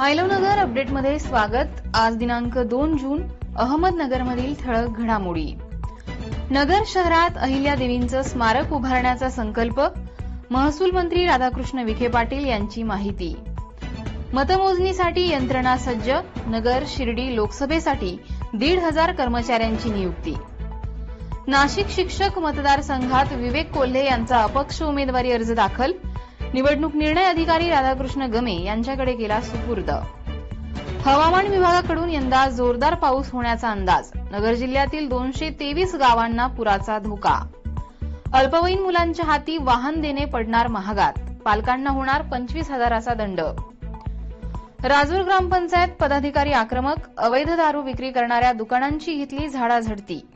आयलवनगर अपडेटमध्ये स्वागत. आज दिनांक दोन जून अहमदनगरमधील ठळक घडामोडी. नगर शहरात अहिल्या देवींचं स्मारक उभारण्याचा संकल्प महसूल मंत्री राधाकृष्ण विखे पाटील यांची माहिती. मतमोजणीसाठी यंत्रणा सज्ज नगर शिर्डी लोकसभेसाठी दीड हजार कर्मचाऱ्यांची नियुक्ती. नाशिक शिक्षक मतदारसंघात विवेक कोल्हे यांचा अपक्ष उमेदवारी अर्ज दाखल निवडणूक निर्णय अधिकारी राधाकृष्ण गमे यांच्याकडे केला सुपूर्द. हवामान विभागाकडून यंदा जोरदार पाऊस होण्याचा अंदाज. नगर जिल्ह्यातील दोनशे तेवीस गावांना पुराचा धोका. अल्पवयीन मुलांच्या हाती वाहन देणे पडणार महागात. पालकांना होणार पंचवीस हजाराचा दंड. राजूर ग्रामपंचायत पदाधिकारी आक्रमक अवैध दारू विक्री करणाऱ्या दुकानांची घेतली झाडाझडती.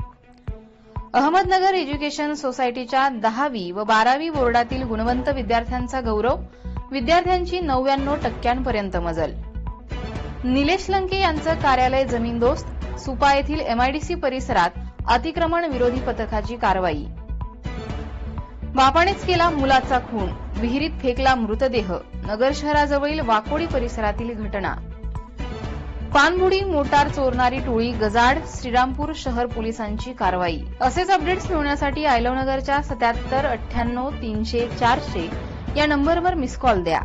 अहमदनगर एज्युकेशन सोसायटीच्या दहावी व बारावी बोर्डातील गुणवंत विद्यार्थ्यांचा गौरव विद्यार्थ्यांची नव्याण्णव टक्क्यांपर्यंत मजल. निलेश लंके यांचं कार्यालय जमीनदोस्त सुपा येथील एमआयडीसी परिसरात अतिक्रमण विरोधी पथकाची कारवाई. बापानेच केला मुलाचा खून विहिरीत फेकला मृतदेह नगर शहराजवळील वाकोडी परिसरातील घटना. पानबुडी मोटार चोरणारी टोळी गजाड श्रीरामपूर शहर पोलिसांची कारवाई. असेच अपडेट्स मिळवण्यासाठी आयलवनगरच्या सत्याहत्तर अठ्ठ्याण्णव तीनशे चारशे या नंबरवर मिस कॉल द्या.